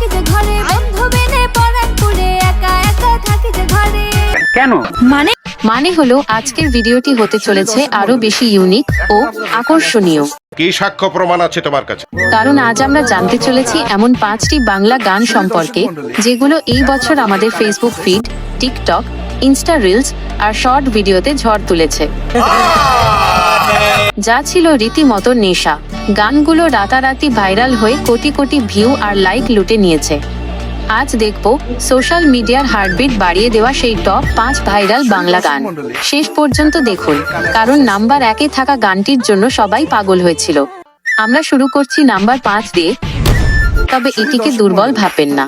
থাকি যে ঘরে বন্ধু বেনে পরানপুরে একা একা থাকি যে ঘরে। কেন? মানে মানে হলো আজকের ভিডিওটি হতে চলেছে আরও বেশি ইউনিক ও আকর্ষণীয়। কি সাক্ষ্য প্রমাণ আছে তোমার কাছে? কারণ আজ আমরা জানতে চলেছি এমন পাঁচটি বাংলা গান সম্পর্কে যেগুলো এই বছর আমাদের Facebook feed TikTok Insta reels আর শর্ট ভিডিওতে ঝড় তুলেছে। যা ছিল রীতিমতো নেশা। গানগুলো রাতারাতি ভাইরাল হয়ে কোটি কোটি ভিউ আর লাইক লুটে নিয়েছে। আজ দেখব সোশ্যাল মিডিয়ার হার্টবিট বাড়িয়ে দেওয়া সেই টপ পাঁচ ভাইরাল বাংলা গান। শেষ পর্যন্ত দেখুন, কারণ নাম্বার একে থাকা গানটির জন্য সবাই পাগল হয়েছিল। আমরা শুরু করছি নাম্বার পাঁচ দিয়ে। তবে এটিকে দুর্বল ভাববেন না।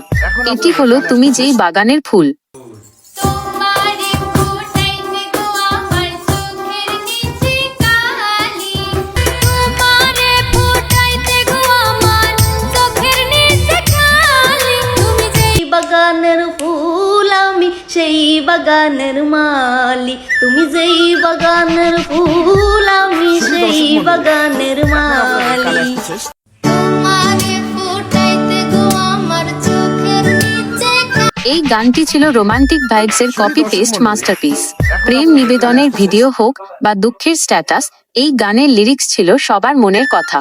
এটি হলো তুমি যেই বাগানের ফুল। বাগানের মালি তুমি যেই বাগানের ফুল আমি সেই বাগানের মালি এই গানটি ছিল রোমান্টিক ভাইবস এর কপি পেস্ট মাস্টারপিস প্রেম নিবেদনের ভিডিও হোক বা দুঃখের স্ট্যাটাস এই গানের লিরিক্স ছিল সবার মনের কথা।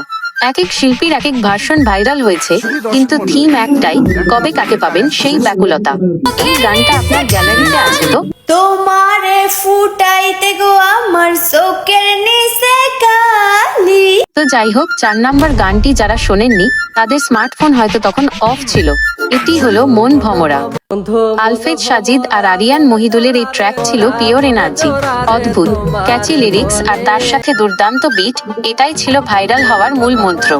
এক এক শিল্পীর এক এক ভার্সন ভাইরাল হয়েছে, কিন্তু থিম একটাই, কবে কাকে পাবেন সেই ব্যাকুলতা। এই গানটা আপনার গ্যালারিতে আছে তো? তোমারে ফুটাইতে গো আমার চোখের নিচে কালি। তো যাই হোক, চার নাম্বার গানটি যারা শোনেননি, তাদের স্মার্টফোন হয়তো তখন অফ ছিল। এটি হলো মন ভমরা। আলফেদ সাজিদ আর আরিয়ান মহিদুলের এই ট্র্যাক ছিল পিওর এনার্জি অদ্ভুত ক্যাচি লিরিক্স আর তার সাথে দুর্দান্ত বিট এটাই ছিল ভাইরাল হওয়ার মূল মন্ত্র।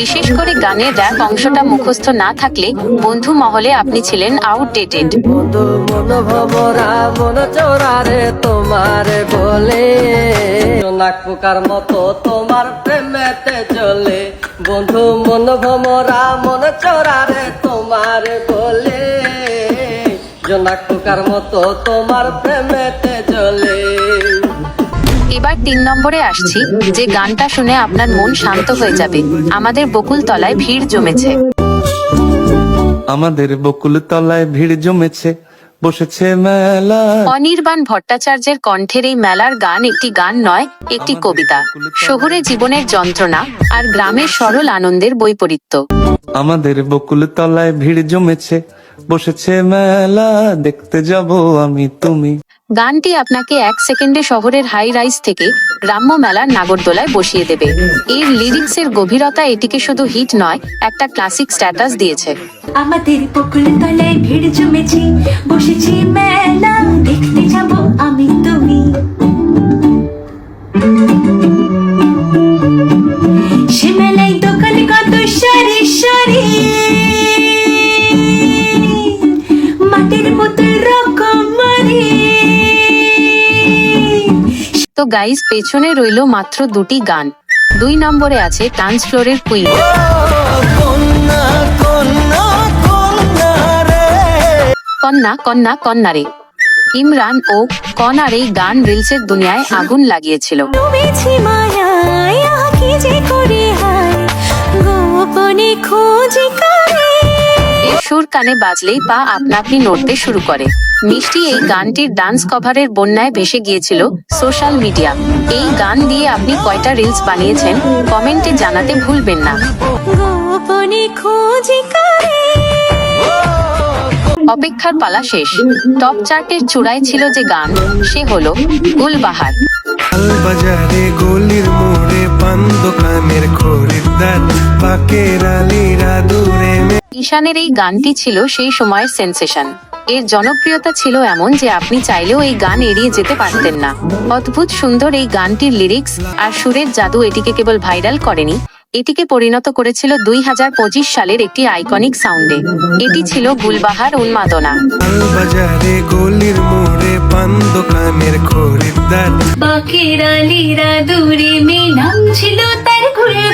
বিশেষ করে গানের র্যাপ অংশটা মুখস্থ না থাকলে বন্ধু মহলে আপনি ছিলেন আউটডেটেড তোমার প্রেমেতে চলে। বন্ধু মন ভমরা মন চোরারে তোমার বলে। জোনাক পোকার মতো তোমার প্রেমেতে চলে। এবার তিন নম্বরে আসছি যে গানটা শুনে আপনার মন শান্ত হয়ে যাবে। আমাদের বকুল তলায় ভিড় জমেছে। আমাদের বকুল তলায় ভিড় জমেছে। বসেছে মেলা। অনির্বাণ ভট্টাচার্যের কণ্ঠের এই মেলার গান একটি গান নয় একটি কবিতা। শহরে জীবনের যন্ত্রণা আর গ্রামের সরল আনন্দের বৈপরীত্য। আমাদের বকুল তলায় ভিড় জমেছে বসেছে মেলা দেখতে যাব আমি তুমি। গানটি আপনাকে এক সেকেন্ডে শহরের হাই রাইজ থেকে গ্রাম্য মেলার নাগরদোলায় বসিয়ে দেবে। এর লিরিক্সের গভীরতা এটিকে শুধু হিট নয়, একটা ক্লাসিক স্ট্যাটাস দিয়েছে। আমাদের তলায় ভিড় বসেছি গাইজ পেছনে রইল মাত্র দুটি গান। দুই নম্বরে আছে ডান্স ফ্লোরের কুইন কন্যা কন্যা কন্যারে ইমরান ও কনার এই গান রিলসের দুনিয়ায় আগুন লাগিয়েছিল। খোঁজি সুর কানে বাজলেই পা আপনা আপনি নড়তে শুরু করে। মিষ্টি এই গানটির ডান্স কভারের বন্যায় ভেসে গিয়েছিল সোশ্যাল মিডিয়া এই গান দিয়ে আপনি কয়টা রিলস বানিয়েছেন? কমেন্টে জানাতে ভুলবেন না। অপেক্ষার পালা শেষ। টপ চার্টের চূড়ায় ছিল যে গান সে হলো গুলবাহার। বাজারে গলির মোড়ে পান দোকানের খরিদ্দার, পাকের আলিরা দূরে ঈশানের এই গানটি ছিল সেই সময়ের সেন্সেশন। এর জনপ্রিয়তা ছিল এমন যে আপনি চাইলেও এই গান এড়িয়ে যেতে পারতেন না। অদ্ভুত সুন্দর এই গানটির লিরিক্স আর সুরের জাদু এটিকে কেবল ভাইরাল করেনি এটিকে পরিণত করেছিল দুই হাজার পঁচিশ সালের একটি আইকনিক সাউন্ডে। এটি ছিল গুলবাহার উন্মাদনা। দূরে মে নাম ছিল তার ঘুরে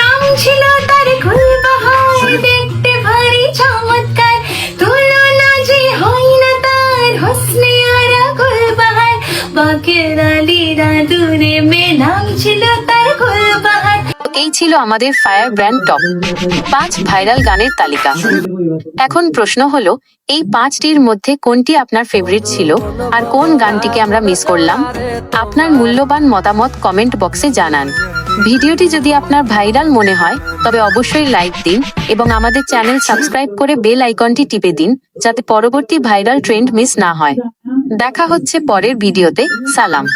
নাম ছিল তার ঘুরে দেখতে ভারী চমৎকার। তুলনা যে হয় না তার হোসনে আরা গুল বাকেরা লীরা দূরে মে নাম ছিল তার ঘুরে বাহার এই ছিল আমাদের ফায়ার ব্র্যান্ড টপ। পাঁচ ভাইরাল গানের তালিকা। এখন প্রশ্ন হলো, এই পাঁচটির মধ্যে কোনটি আপনার ফেভারিট ছিল? আর কোন গানটিকে আমরা মিস করলাম? আপনার মূল্যবান মতামত কমেন্ট বক্সে জানান। ভিডিওটি যদি আপনার ভাইরাল মনে হয়, তবে অবশ্যই লাইক দিন এবং আমাদের চ্যানেল সাবস্ক্রাইব করে বেল আইকনটি টিপে দিন, যাতে পরবর্তী ভাইরাল ট্রেন্ড মিস না হয়। দেখা হচ্ছে পরের ভিডিওতে সালাম।